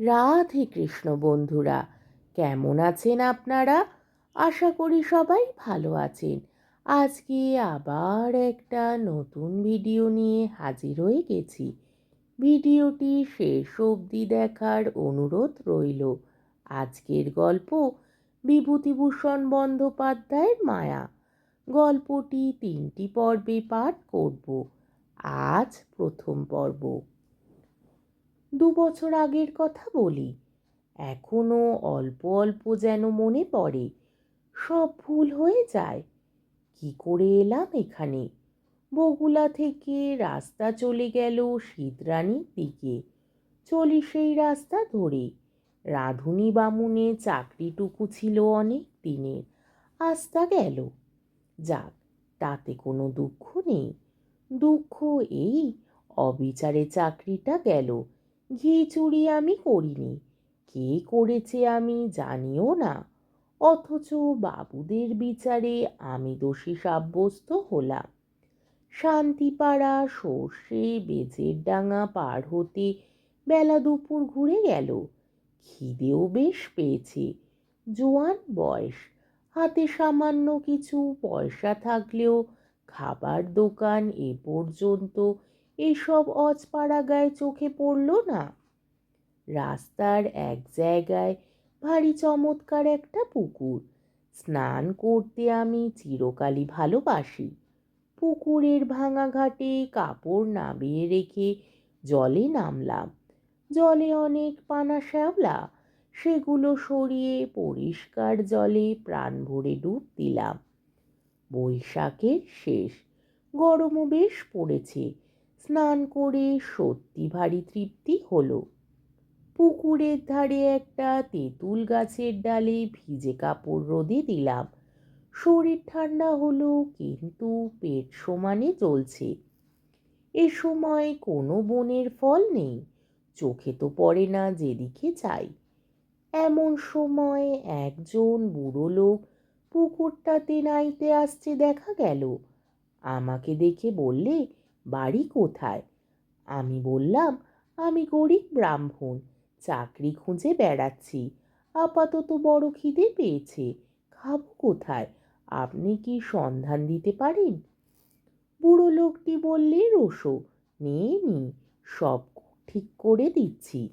রাধে কৃষ্ণ বন্ধুরা, কেমন আছেন আপনারা? আশা করি সবাই ভালো আছেন। আজকে আবার একটা নতুন ভিডিও নিয়ে হাজির হয়ে গেছি। ভিডিওটি শেষ অবধি দেখার অনুরোধ রইল। আজকের গল্প বিভূতিভূষণ বন্দ্যোপাধ্যায়ের মায়া। গল্পটি তিনটি পর্বে পাঠ করব। আজ প্রথম পর্ব। দু বছর আগের কথা বলি। এখনও অল্প অল্প যেন মনে পড়ে। সব ভুল হয়ে যায়। কি করে এলাম এখানে? বগুলা থেকে রাস্তা চলে গেল শীতরানির দিকে। চলি সেই রাস্তা ধরে। রাঁধুনি বামুনে চাকরিটুকু ছিল অনেক দিনের। আস্তা গেল। যাক, তাতে কোনো দুঃখ নেই। দুঃখ এই, অবিচারে চাকরিটা গেল। ঘি চুরি আমি করিনি। কে করেছে আমি জানিও না। অথচ বাবুদের বিচারে আমি দোষী সাব্যস্ত হলাম। শান্তিপাড়া সর্ষে বেজের ডাঙা পার হতে বেলা দুপুর ঘুরে গেল। খিদেও বেশ পেয়েছে। জোয়ান বয়স। হাতে সামান্য কিছু পয়সা থাকলেও খাবার দোকান এ পর্যন্ত এসব অজপাড়াগায় চোখে পড়ল না। রাস্তার এক জায়গায় ভারী চমৎকার একটা পুকুর। স্নান করতে আমি চিরকালই ভালোবাসি। পুকুরের ভাঙা ঘাটে কাপড় নামিয়ে রেখে জলে নামলাম। জলে অনেক পানা শ্যাওলা, সেগুলো সরিয়ে পরিষ্কার জলে প্রাণ ভরে ডুব দিলাম। বৈশাখের শেষ, গরমও বেশ পড়েছে। স্নান করে সত্যি ভারী তৃপ্তি হলো। পুকুরের ধারে একটা তেঁতুল গাছের ডালে ভিজে কাপড় রোদে দিলাম। শরীর ঠান্ডা হলো, কিন্তু পেট সমানে চলছে। এ সময় কোনো বনের ফল নেই, চোখে তো পড়ে না যেদিকে চাই। এমন সময় একজন বুড়ো লোক পুকুরটাতে নাইতে আসছে দেখা গেল। আমাকে দেখে বললে বাড়ি কোথায়? আমি বললাম, আমি গরিব ব্রাহ্মণ, চাকরি খুঁজে বেড়াচ্ছি। আপাতত বড় খিদে পেয়েছে, খাব কোথায়? আপনি কি সন্ধান দিতে পারেন? বুড়ো লোকটি বললে, রোসো, নিয়ে নি সব ঠিক করে দিচ্ছি।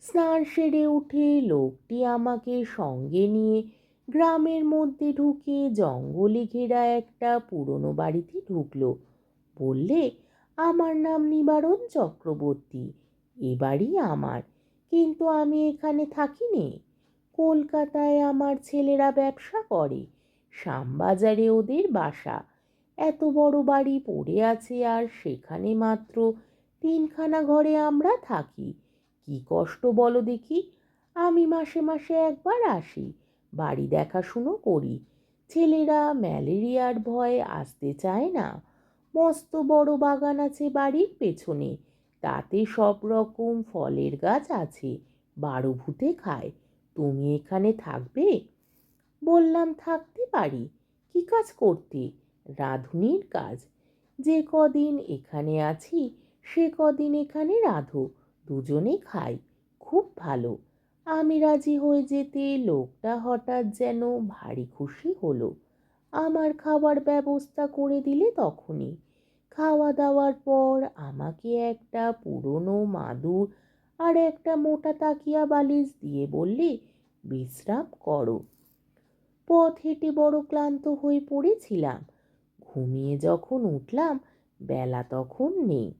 স্নান সেরে উঠে লোকটি আমাকে সঙ্গে নিয়ে গ্রামের মধ্যে ঢুকে জঙ্গলে ঘেরা একটা পুরনো বাড়িতে ঢুকলো। বললে, আমার নাম নিবারণ চক্রবর্তী, এ বাড়ি আমার, কিন্তু আমি এখানে থাকি নে কলকাতায় আমার ছেলেরা ব্যবসা করে, শ্যামবাজারে ওদের বাসা। এত বড় বাড়ি পড়ে আছে আর সেখানে মাত্র তিনখানা ঘরে আমরা থাকি। কি কষ্ট বলো দেখি, আমি মাসে মাসে একবার আসি। বাড়ি দেখাশুনো করি। ছেলেরা ম্যালেরিয়ার ভয়ে আসতে চায় না। মস্ত বড় বাগান আছে বাড়ির পেছনে। তাতে সব রকম ফলের গাছ আছে। বারো ভূতে খায়। তুমি এখানে থাকবে? বললাম, থাকতে পারি। কি কাজ করতে? রাঁধুনির কাজ। যে কদিন এখানে আছি, সে কদিন এখানে রাঁধো। দুজনে খাই। খুব ভালো। আমি রাজি হয়ে যেতে লোকটা হঠাৎ যেন ভারী খুশি হলো। আমার খাবার ব্যবস্থা করে দিলে তখনই। খাওয়া দাওয়ার পর আমাকে একটা পুরনো মাদুর আর একটা মোটা তাকিয়া বালিশ দিয়ে বললে, বিশ্রাম করো। পথ হেঁটে বড় ক্লান্ত হয়ে পড়েছিলাম। ঘুমিয়ে যখন উঠলাম, বেলা তখন নেই।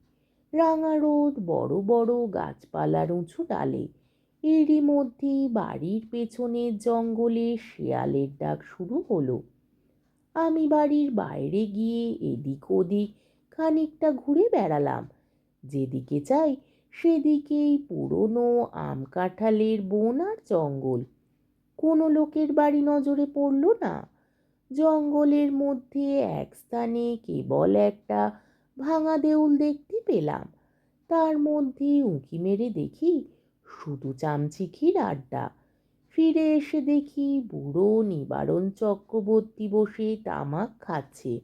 রাঙা রোদ বড় বড় গাছপালার উঁচু ডালে এরই মধ্যে বাড়ির পেছনের জঙ্গলে শেয়ালের ডাক শুরু হলো। আমি বাড়ির বাইরে গিয়ে এদিক ওদিক খানিকটা ঘুরে বেড়ালাম। যেদিকে চাই সেদিকেই পুরনো আম কাঁঠালের বন আর জঙ্গল। কোনো লোকের বাড়ি নজরে পড়ল না। জঙ্গলের মধ্যে এক স্থানে কেবল একটা ভাঙা দেউল দেখতে পেলাম। তার মধ্যে উঁকি মেরে দেখি শুধু চামচিখির আড্ডা। ফিরে এসে দেখি বুড়ো নিবারণ চক্রবর্তী বসে তামাক খাচ্ছে।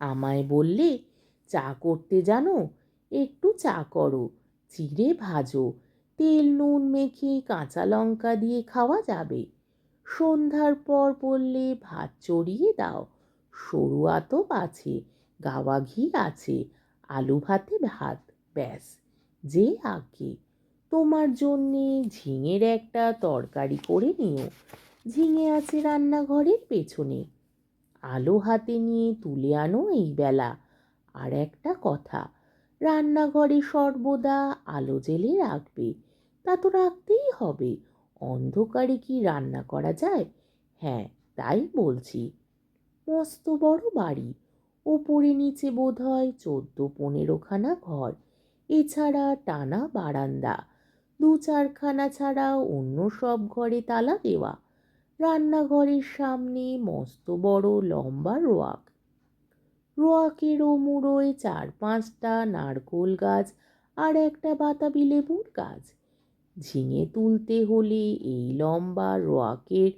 আমায় বললে, চা করতে জানো? একটু চা করো, চিড়ে ভাজো। তেল, নুন মেখে কাঁচা লঙ্কা দিয়ে খাওয়া যাবে। সন্ধ্যার পর বললে, ভাত চড়িয়ে দাও। সরু আতপ আছে, গাওয়া ঘি আছে, আলু ভাতে ভাত, ব্যাস, যে আগে তোমার জন্যে ঝিঙের একটা তরকারি করে নিও। ঝিঙে আছে রান্নাঘরের পেছনে। আলো হাতে নিয়ে তুলে আনো এই বেলা। আর একটা কথা, রান্নাঘরে সর্বদা আলো জেলে রাখবে। তা তো রাখতেই হবে। অন্ধকারে কি রান্না করা যায়? হ্যাঁ তাই বলছি। মস্ত বড় বাড়ি। ওপরে নিচে বোধ হয় চোদ্দ পনেরোখানা ঘর। এছাড়া টানা বারান্দা। দু চারখানা ছাড়া অন্য সব ঘরে তালা দেওয়া। রান্নাঘরের সামনে মস্ত বড় লম্বা রোয়াক। রোয়াকের ও মুড়োয় চার পাঁচটা নারকোল গাছ আর একটা বাতাবি লেবুর গাছ। ঝিঙে তুলতে হলে এই লম্বা রোয়াকের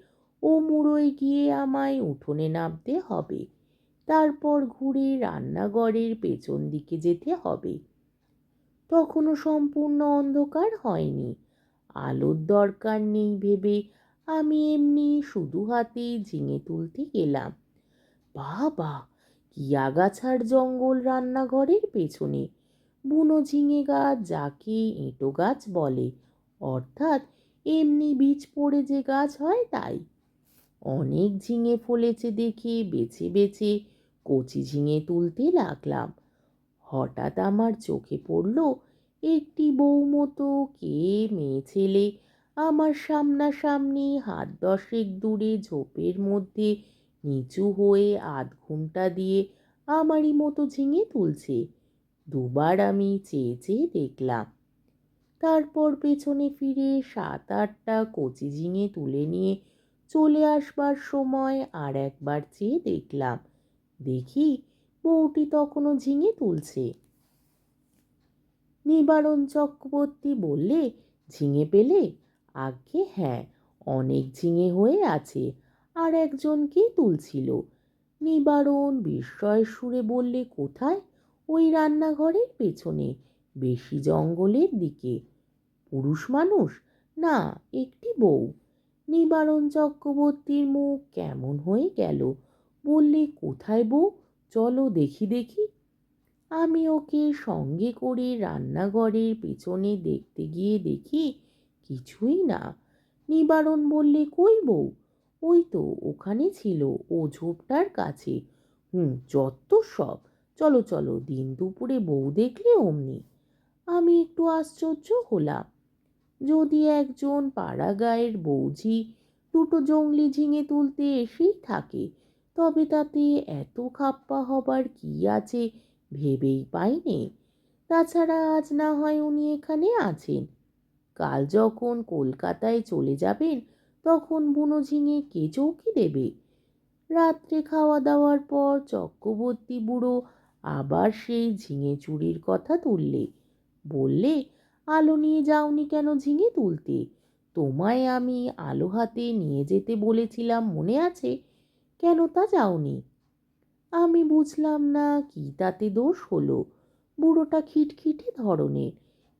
ও মুড়োয় গিয়ে আমায় উঠোনে নামতে হবে। তারপর ঘুরে রান্নাঘরের পেছন দিকে যেতে হবে। তখনও সম্পূর্ণ অন্ধকার হয়নি। আলোর দরকার নেই ভেবে আমি এমনি শুধু হাতেই ঝিঙে তুলতে গেলাম। বাবা, কি আগাছার জঙ্গল রান্নাঘরের পেছনে। বুনো ঝিঙে গাছ যাকে এঁটো গাছ বলে, অর্থাৎ এমনি বীজ পড়ে যে গাছ হয় তাই। অনেক ঝিঙে ফলেছে দেখে বেছে বেছে কচি ঝিঙে তুলতে লাগলাম। হঠাৎ আমার চোখে পড়ল একটি বউ মতো কে মেয়ে ছেলে। আমার সামনাসামনি হাত দশেক দূরে ঝোপের মধ্যে নিচু হয়ে আধ ঘণ্টা দিয়ে আমারই মতো ঝিঙে তুলছে। দুবার আমি চেয়ে চেয়ে দেখলাম। তারপর পেছনে ফিরে সাত আটটা কচি ঝিঙে তুলে নিয়ে চলে আসবার সময় আর একবার চেয়ে দেখলাম। দেখি বউটি তখনও ঝিঙে তুলছে। নিবারণ চক্রবর্তী বললে, ঝিঙে পেলে? আগে হ্যাঁ অনেক ঝিঙে হয়ে আছে, আর একজনকে তুলছিল। নিবারণ বিস্ময় সুরে বললে, কোথায়? ওই রান্নাঘরের পেছনে, বেশি জঙ্গলের দিকে। পুরুষ মানুষ? না, একটি বউ। নিবারণ চক্রবর্তীর মুখ কেমন হয়ে গেল, বললে, কোথায় বউ? চলো দেখি দেখি। আমি ওকে সঙ্গে করে রান্নাঘরের পেছনে দেখতে গিয়ে দেখি কিছুই না। নিবারণ বললে, কই বউ? ওই তো ওখানে ছিল, ও ঝোপটার কাছে। হুম, যত সব। চলো চলো, দিন দুপুরে বউ দেখলে অমনি। আমি একটু আশ্চর্য হলাম। যদি একজন পাড়া গায়ের বৌঝি দুটো জঙ্গলি ঝিঙে তুলতে এসেই থাকে তবে তাতে এত খাপ্পা হবার কি আছে ভেবেই পাইনি। তাছাড়া আজ না হয় উনি এখানে আছেন। কাল যখন কলকাতায় চলে যাবেন, তখন বুনো ঝিঙে কে চৌকি দেবে? রাত্রে খাওয়া দাওয়ার পর চক্রবর্তী বুড়ো আবার সেই ঝিঙে চুরির কথা তুললে। বললে, আলো নিয়ে যাওনি কেন ঝিঙে তুলতে? তোমায় আমি আলো হাতে নিয়ে যেতে বলেছিলাম, মনে আছে? কেন তা যাওনি আমি বুঝলাম না কি তাতে দোষ হলো। বুড়োটা খিটখিটে ধরনের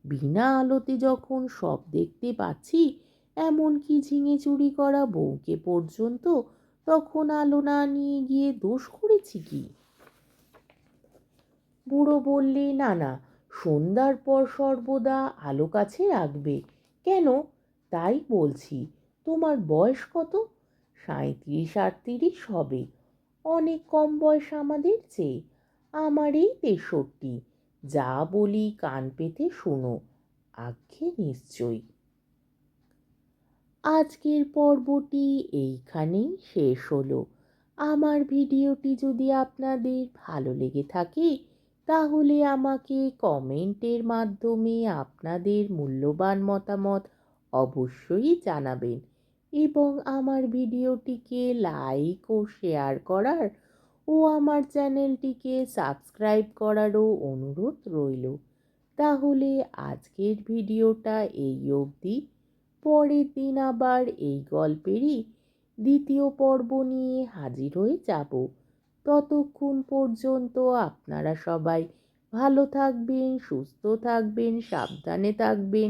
বিনা আলোতে যখন সব দেখতে পাচ্ছি, এমন কি ঝিঙে চুরি করা বউকে পর্যন্ত, তখন আলো না নিয়ে গিয়ে দোষ করেছি কি? বুড়ো বললে, না না, সন্ধ্যার পর সর্বদা আলো কাছে রাখবে। কেন? তাই বলছি, তোমার বয়স কত? সাঁত্রিশ আটত্রিশ হবে। অনেক কম বয়স আমাদের চেয়ে। আমার এই তেষট্টি। যা বলি কান পেতে শোনো। আজ্ঞে নিশ্চয়ই। আজকের পর্বটি এইখানেই শেষ হলো। আমার ভিডিওটি যদি আপনাদের ভালো লেগে থাকে, তাহলে আমাকে কমেন্টের মাধ্যমে আপনাদের মূল্যবান মতামত অবশ্যই জানাবেন। এবং আমার ভিডিওটিকে লাইক ও শেয়ার করার ও আমার চ্যানেলটিকে সাবস্ক্রাইব করারও অনুরোধ রইল। তাহলে আজকের ভিডিওটা এই অবধি। পরের দিন আবার এই গল্পেরই দ্বিতীয় পর্ব নিয়ে হাজির হয়ে যাব। ততক্ষণ পর্যন্ত আপনারা সবাই ভালো থাকবেন, সুস্থ থাকবেন, সাবধানে থাকবেন।